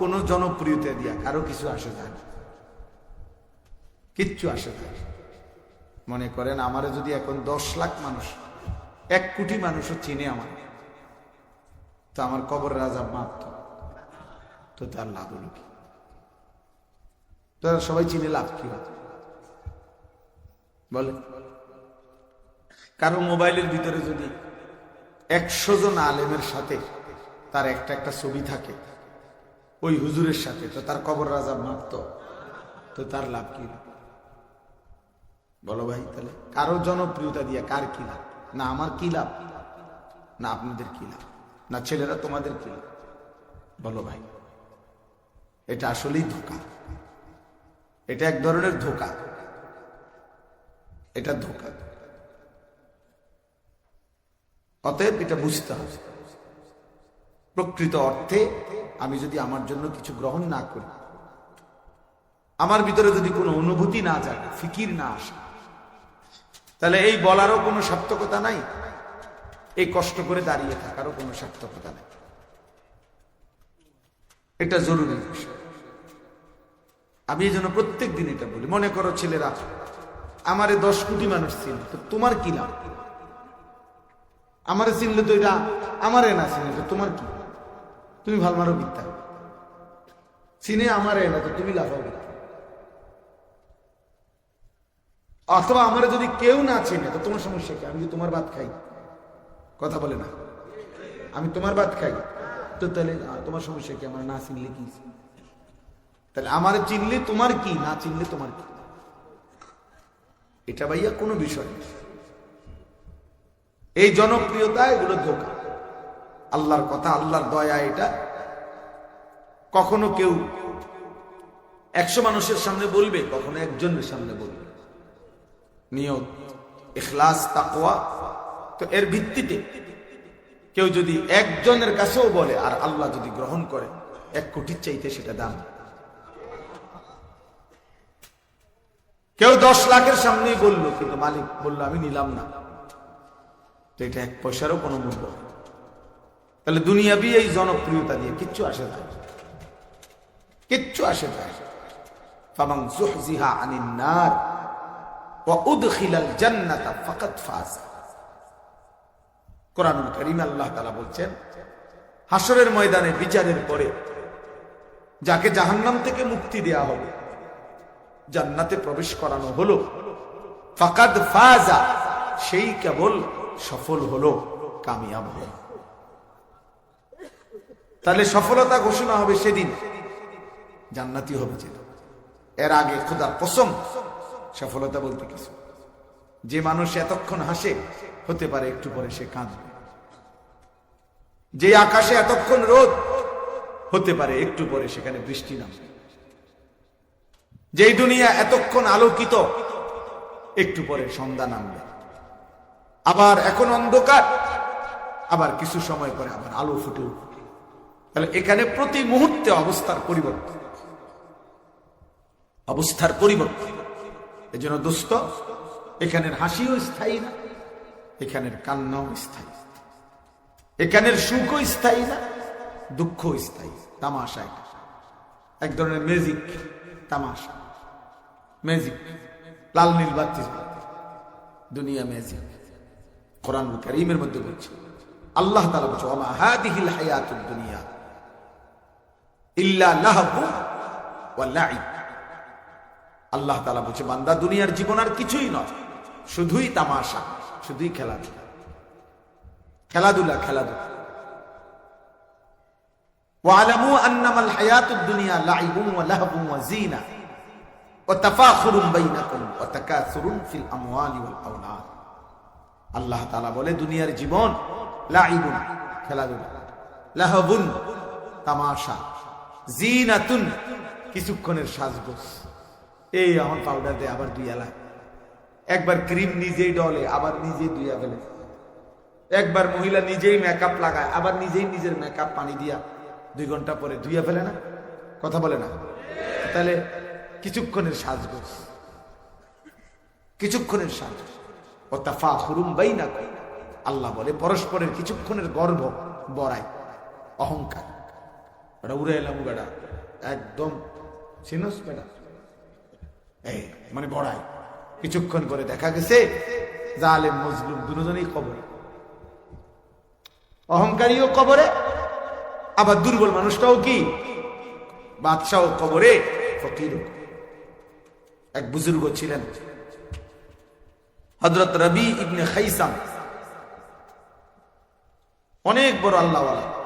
কোনো জনপ্রিয়তা দিয়া কারও কিছু আসে যায় কিচ্ছু আসে যায়। মনে করেন আমারে যদি এখন দশ লাখ মানুষ, এক কোটি মানুষও চিনে আমার তো আমার কবর রাজা মারত তো। তার লাভ হলো কি? তারা সবাই চিনে লাভ কি বলে কারও মোবাইলের ভিতরে যদি একশো জন আলেমের সাথে তার একটা একটা ছবি থাকে ওই হুজুরের সাথে। তো তার কবর রাজা মারত তো তার লাভ কি? বলো ভাই তাহলে, কারও জনপ্রিয়তা দিয়ে কার কি লাভ? না আমার কি লাভ? না আপনাদের কি লাভ? না ছেলেরা তোমাদের কি লাভ? বলো ভাই। এটা আসলেই ধোকা। এটা এক ধরনের ধোকা। এটা ধোকা। অতএব এটা বুঝতে হবে। প্রকৃত অর্থে আমি যদি আমার জন্য কিছু গ্রহণ না করি, আমার ভিতরে যদি কোনো অনুভূতি না জাগে, ফিকির না আসে, তাহলে এই বলারও কোনো সার্থকতা নাই, এই কষ্ট করে দাঁড়িয়ে থাকারও কোনো সার্থকতা নেই। এটা জরুরি বিষয়। আমি এই জন্য প্রত্যেক দিন এটা বলি। মনে করো ছেলেরা, আমারে দশ কোটি মানুষ ছিল তো তোমার কি লাভ? আমারে চিনলে তো এটা আমারে না চিনে, তো তোমার কি? তুমি ভালো মারো বিদ্যা চিনে আমারে না তো তুমি লাফাও বিদ্যা অথবা আমারে যদি কেউ না চিনে, তো তোমার সমস্যা কি? আমি কি তোমার ভাত খাই, কথা বলে না। আমি তোমার ভাত খাই, তো তাহলে তোমার সমস্যা কি? আমার না চিনলে কি? তাহলে আমার চিনলে তোমার কি? না চিনলে তোমার কি? এটা ভাইয়া কোনো বিষয় এই জনপ্রিয়তা, এগুলো ধোকা। আল্লাহর কথা, আল্লাহর দয়া এটা। কখনো কেউ একশো মানুষের সামনে বলবে, কখনো একজনের সামনে বলবে। নিয়ত, ইখলাস, তাকওয়া, তো এর ভিত্তিতে কেউ যদি একজনের কাছেও বলে আর আল্লাহ যদি গ্রহণ করে, এক কোটির চাইতে সেটা দাম। কেউ দশ লাখের সামনেই বলল, কিন্তু মালিক বলল, আমি নিলাম না। তো এটা এক পয়সারও কোনো মূল্য। তাহলে দুনিয়াবি এই জনপ্রিয়তা দিয়ে কিচ্ছু আসে না। কিচ্ছু আসে নার বলছেন হাসরের ময়দানে বিচারের পরে যাকে জাহান্নাম থেকে মুক্তি দেয়া হবে, জান্নাতে প্রবেশ করানো হলো, ফাকাদ ফাজা, সেই কেবল সফল হলো, কামিয়াব হলো। তাহলে সফলতা ঘোষণা হবে সেদিন। জান্নাতি হবে যেদিন। এর আগে খোদার কসম, সফলতা বলতে কিছু যে মানুষ এতক্ষণ হাসে, হতে পারে একটু পরে সে কাঁদবে। যে আকাশে এতক্ষণ রোদ, হতে পারে একটু পরে সেখানে বৃষ্টি নামবে। যেই দুনিয়া এতক্ষণ আলোকিত, একটু পরে সন্ধ্যা নামবে। আবার এখন অন্ধকার, আবার কিছু সময় পরে আবার আলো ফুটে উঠবে। তাহলে এখানে প্রতি মুহূর্তে অবস্থার পরিবর্তন। অবস্থার পরিবর্তন। এই জন্য দোস্ত এখানের হাসিও স্থায়ী না, এখানের কান্নাও স্থায়ী। এখানের সুখও স্থায়ী না দুঃখ স্থায়ী তামাশা এক ধরনের ম্যাজিক তামাশা। ম্যাজিক লাল নীল বাতি। দুনিয়া ম্যাজিক কোরআন করিমের মধ্যে বলছে, আল্লাহ তালা বলছে হাদিহিল হায়াতুদ দুনিয়া। আল্লাহ তাআলা বলছে বান্দা দুনিয়ার জীবন আর কিছুই নয় শুধুই তামাশা শুধুই খেলাধুলা খেলাধুলা খেলাধুলা واعلموا انما الحياه الدنيا لعب ولهو وزينه وتفاخر بينكم وتكاثر في الاموال والاولاد আল্লাহ তাআলা বলে দুনিয়ার জীবন লাইবুন খেলাধুলা লাহবুন তামাশা জিনাতুন, কিছুক্ষণের সাজগোজ। এই আমার পাউডার দেয়, আবার দুই একবার ক্রিম নিজেই ডলে, আবার নিজেই দুইয়া ফেলে। একবার মহিলা নিজেই মেকআপ লাগায়, আবার নিজেই নিজের মেকআপ পানি দিয়া দুই ঘণ্টা পরে ধুইয়া ফেলে না? কথা বলে না? তাহলে কিছুক্ষণের সাজগোজ। কিছুক্ষণের সাজ ও তাফা হুরুম বাই না আল্লাহ বলে, পরস্পরের কিছুক্ষণের গর্ব, বড়াই, অহংকার। এলাম একদম চিনস এই মানে বড়াই কিছুক্ষণ পরে দেখা গেছে জালেম মজলুম দুজনেই কবরে অহংকারীও কবরে আবার দুর্বল মানুষটাও কি? বাদশাহ কবরে ফকির এক বুজুর্গ ছিলেন। হজরত রবি ইবনে খাইসাম। অনেক বড় আল্লাহওয়ালা।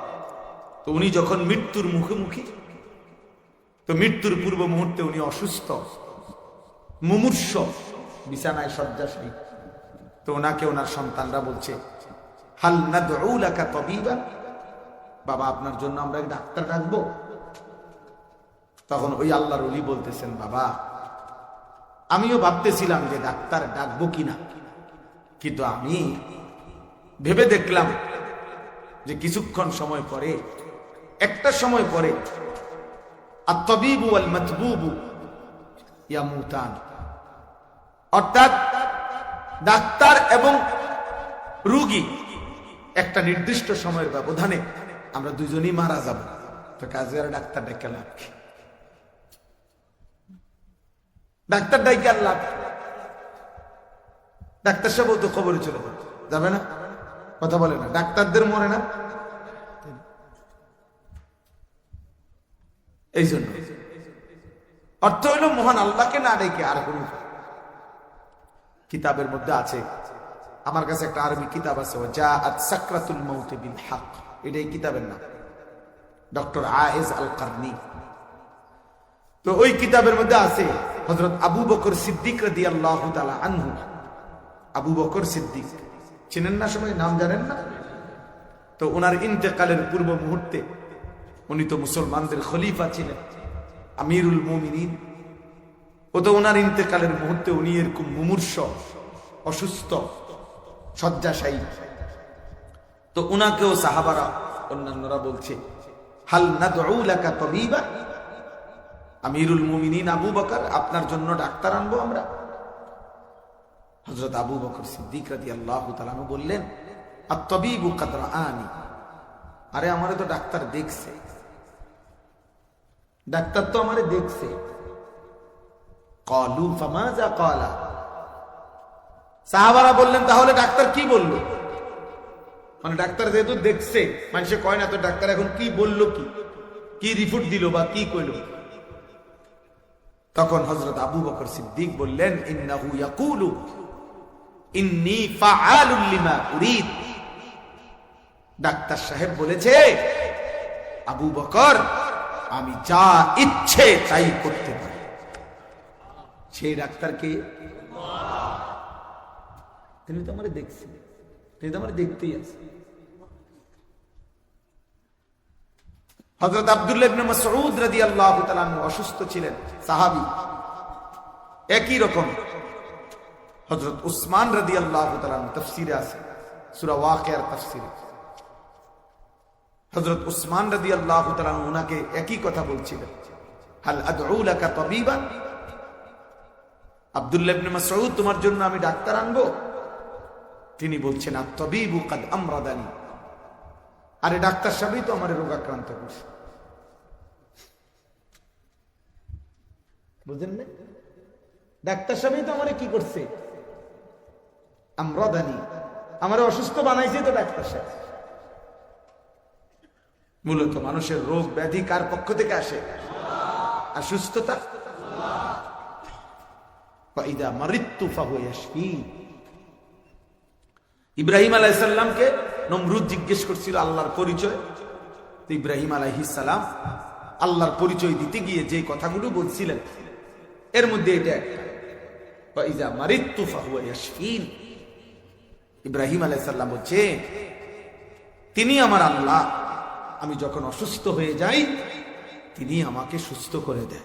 তো উনি যখন মৃত্যুর মুখোমুখি, তো মৃত্যুর পূর্ব মুহূর্তে উনি অসুস্থ, মুমূর্ষ, বিছানায় শয্যাশায়ী। তো ওনাকে ওনার সন্তানরা বলছে বাবা, আপনার জন্য আমরা ডাক্তার ডাকবো। তখন ওই আল্লাহর অলি বলতেছেন, বাবা, আমিও ভাবতেছিলাম যে ডাক্তার ডাকবো কিনা। কিন্তু আমি ভেবে দেখলাম যে কিছুক্ষণ সময় পরে একটা সময় পরে মতবুবু অর্থাৎ ডাক্তার এবং রুগী একটা নির্দিষ্ট সময়ের ব্যবধানে আমরা দুজনই মারা যাব। তো কাজে আর ডাক্তার ডেকে লাভ ডাক্তার ডাইকে আর লাভ ডাক্তার সাহেব তো খবরে চলে যাবে না? কথা বলে না। ডাক্তারদের মরে না? এই জন্য অর্থ হইল মহান আল্লাহকে না ডেকে আর কোন কিতাবের মধ্যে আছে, আমার কাছে একটা আরবি কিতাব আছে যা আত সাকরাতুল মৌতে বিল হক। কিতাবের নাম। ডক্টর আয়েজ আল কারনি তো ওই কিতাবের মধ্যে আছে হজরত আবু বকর সিদ্দিক রাদি আল্লাহ আনহু। আবু বকর সিদ্দিক। চিনেন না সময় নাম জানেন না? তো ওনার ইন্তেকালের পূর্ব মুহূর্তে উনি তো মুসলমানদের খলিফা ছিলেন। আমিরুল মুমিনিন। ও তো ওনার ইন্তেকালের মুহূর্তে উনি এরকম মুমূর্ষ, অসুস্থ, শয্যাশায়ী। তো উনাকেও সাহাবারা, অন্যান্যরা বলছে, হাল নাদউলাকা তবিবা? আমিরুল মুমিনিন আবু বকর, আপনার জন্য ডাক্তার আনব আমরা। হজরত আবু বকর সিদ্দিক রাদি আল্লাহ বললেন আর তবিবু কাদরা আনি আরে আমারে তো ডাক্তার দেখছে। ডাক্তার তো আমারে দেখছে। কলু ফামাজা কলা। সাহাবারা বললেন, তাহলে ডাক্তার কি বলল? মানে ডাক্তার যেহেতু দেখছে, মানুষে কয় না, তো ডাক্তার এখন কি বলল কি? কি রিপোর্ট দিল বা কি কইল? তখন হজরত আবু বকর সিদ্দিক বললেন, ইন্নাহু ইয়াকুলু, ইন্নি ফাআলুল লিমা উরিদ। ডাক্তার সাহেব বলেছে, আবু বকর আমি যা ইচ্ছে তাই করতে পারি। সেই ডাক্তারকে তিনি তো আমার দেখছেন। তিনি তো আমার দেখতেই আছে হজরত অসুস্থ ছিলেন, সাহাবী। একই রকম। হজরত উসমান তাআলা আনহু তাফসীরে আছে, সূরা তাফসীরে। হজরত উসমান তাআলা আনহু উনাকে একই কথা বলছিলেন। তোমার জন্য আমি ডাক্তার আনব। তিনি বলছেন আর আরে ডাক্তার সাহেবই তো আমার রোগাক্রান্ত করছে। বুঝলেন না ডাক্তার সাহেবই তো আমার কি করছে? আমরাদানি। আমার অসুস্থ বানাইছে তো ডাক্তার সাহেব। মূলত মানুষের রোগ ব্যাধি কার পক্ষ থেকে আসে? আর সুস্থতা? ইব্রাহিম আলাইসাল্লামকে নমরুদ জিজ্ঞেস করছিল আল্লাহর পরিচয়। ইব্রাহিম আলাইহিসাল্লাম আল্লাহর পরিচয় দিতে গিয়ে যে কথাগুলো বলছিলেন, এর মধ্যে এটা একটা। ইব্রাহিম আলাইসাল্লাম বলছে, তিনি আমার আল্লাহ। আমি যখন অসুস্থ হয়ে যাই, তিনি আমাকে সুস্থ করে দেন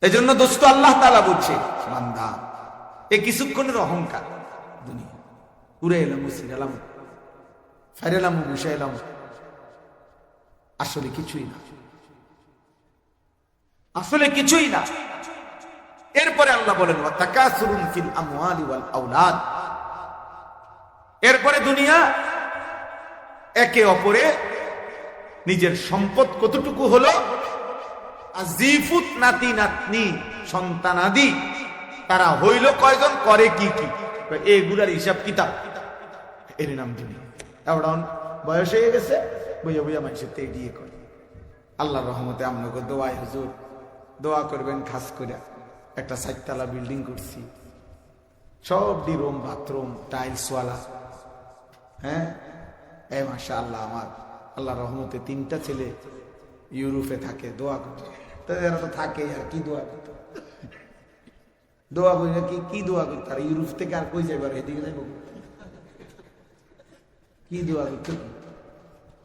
এজন্য দোস্ত আল্লাহ তালা বলছে মান্দা এ কিছুক্ষণের অহংকার দুনিয়া। উড়ে এলাম, উসির এলাম ফেরেলাম বসে এলাম। আসলে কিছুই না। আসলে কিছুই না। এরপরে আল্লাহ বলেন ফিল আমওয়ালি ওয়াল আওলাদ। এরপরে দুনিয়া একে অপরে নিজের সম্পদ কতটুকু হলো? আজিফুত নাতি নাতনি সন্তানাদি তারা হইল কয়জন, করে কি কি? এগুলার হিসাব কিতাব। এর নাম দুনিয়া। বয়স হয়ে গেছে, বইয়া বইয়া মানুষের তে এগিয়ে করে। আল্লাহ রহমতে আপনাকে দোয়াই হুজুর, দোয়া করবেন, খাস করে একটা সাততলা বিল্ডিং করছি। সব ডি রুম, বাথরুম, টাইলসওয়ালা। হ্যাঁ? এ মাসা আল্লাহ আমার আল্লাহ রহমতে তিনটা ছেলে ইউরোপে থাকে, দোয়া করতে। তো এরা তো থাকে, আর কি দোয়া করতে? দোয়া করি না কি কি দোয়া করতে? আর ইউরোপ থেকে আর কই যাইবার এদিকে যাইব কি দোয়া করতে?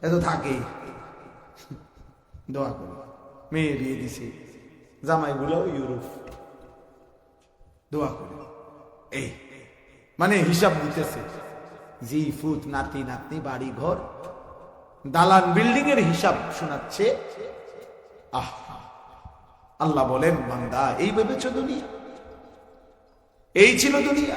এত থাকেই দোয়া করি। মেয়ে বিয়ে দিছে। জামাইগুলো ইউরোপ। দোয়া করি। এই মানে হিসাব দিতেছে। জি ফুত নাতি, নাতনি, বাড়ি, ঘর। দালান বিল্ডিং এর হিসাব শোনাচ্ছে। আহ, আল্লাহ বলেন, বান্দা, এই ভেবেছ দুনিয়া? এই ছিল দুনিয়া।